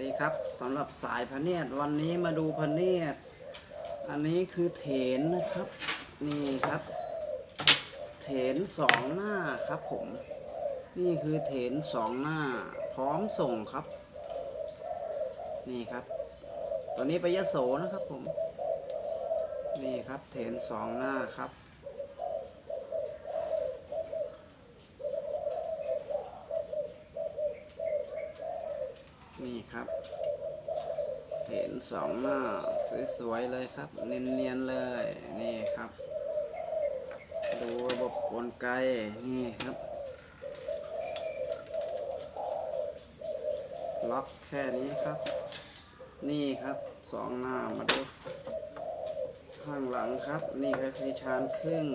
ดีครับสำหรับสายพะเนียดวันนี้มาดูพะเนียดอันนี้คือเถนนะครับ นี่ครับ เถนสองหน้าครับผม นี่คือเถนสองหน้า พร้อมส่งครับ นี่ครับ ตัวนี้ไปยโสนะครับผม นี่ครับ เถนสองหน้าครับ นี่ครับ เห็น สองหน้าสวยๆเลยครับ เนียนๆเลย นี่ครับ ดูระบบกลไกนี่ครับ ล็อกแค่นี้ครับ นี่ครับสองหน้ามาดูข้างหลังครับ นี่ก็คือชานครึ่ง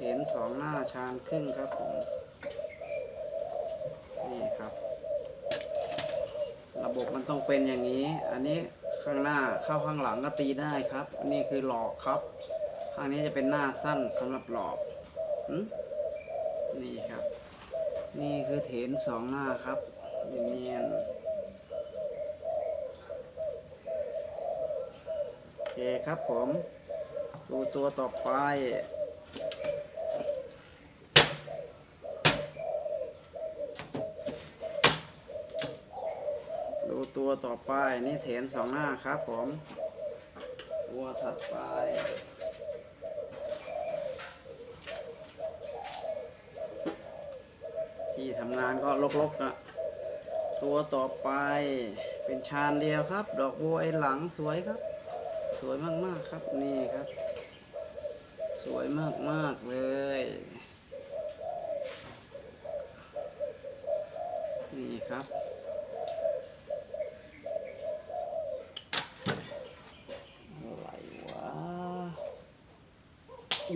เห็นสองหน้าชานครึ่งครับผมนี่ครับ ระบบมันต้องเป็นอย่างนี้ อันนี้ ข้างหน้าเข้าข้างหลังก็ตีได้ครับ นี่คือหลอกครับ ข้างนี้จะเป็นหน้าสั้นสำหรับหลอกนี่ครับ นี่คือเถนสองหน้าครับเนียนโอเคครับผม ดูตัวต่อไป ตัวต่อไปนี่เถนสองหน้าครับผม ตัวถัดไป ที่ทำงานก็ลกๆนะตัวต่อไปเป็นชานเดียวครับ ดอกบัวไอหลังสวยครับ สวยมากๆครับนี่ครับ สวยมากๆเลย นี่ครับ อะไรวะ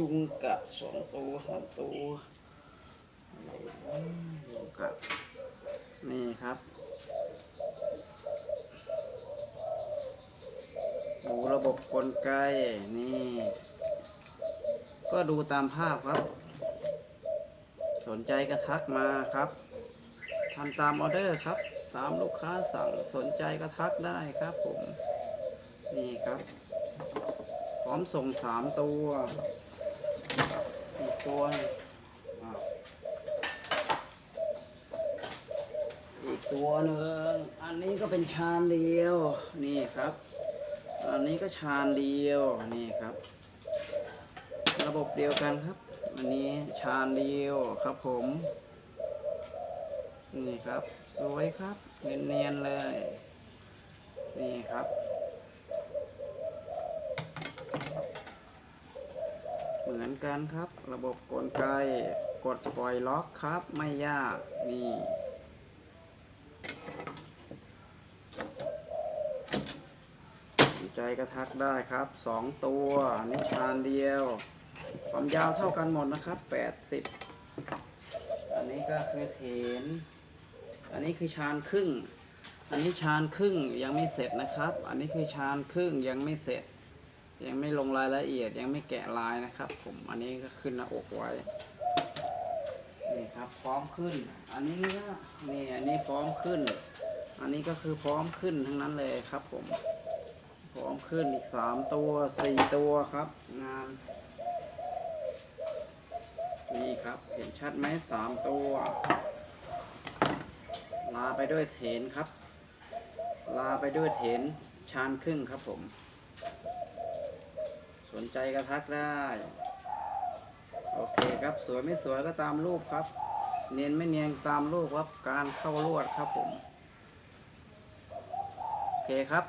ยุงกัดสองตัวสามตัวอะไระยุงกัดนี่ครับดูระบบกลไกนี่ ก็ดูตามภาพครับ สนใจก็ทักมาครับทำตามออเดอร์ครับ ตามลูกค้าสั่งสนใจก็ทักได้ครับผม นี่ครับ พร้อมส่งสามตัว ตัวนึ่งอีกตัวหนึ่งอันนี้ก็เป็นชานเดียว นี่ครับ อันนี้ก็ชานเดียว นี่ครับ ระบบเดียวกันครับ อันนี้ชานเดียวครับผม นี่ครับ สวยครับ เนียนๆเลย นี่ครับ เหมือนกันครับ ระบบกลไกกดปล่อยล็อกครับ ไม่ยากนี่ใจก็ทักได้ครับสองตัวนี่ชานเดียว ความยาวเท่ากันหมดนะครับแปดสิบอันนี้ก็คือเถนอันนี้คือชานครึ่ง อันนี้ชานครึ่งยังไม่เสร็จนะครับ อันนี้คือชานครึ่งยังไม่เสร็จ ยังไม่ลงรายละเอียดยังไม่แกะลายนะครับ ผมอันนี้ก็ขึ้นหน้าอกไว้นี่ครับพร้อมขึ้น อันนี้นี่อันนี้พร้อมขึ้น อันนี้ก็คือพร้อมขึ้นทั้งนั้นเลยครับ ผม พร้อมขึ้นอีกสามตัวสี่ตัวครับ งานนี่ครับเห็นชัดไหมสามตัว ลาไปด้วยเถนครับ ลาไปด้วยเถนชานครึ่งครับผม ใจก็ทักได้ โอเคครับสวยไม่สวยก็ตามรูปครับ เนียนไม่เนียนตามรูปครับการเข้าลวดครับผม โอเคครับ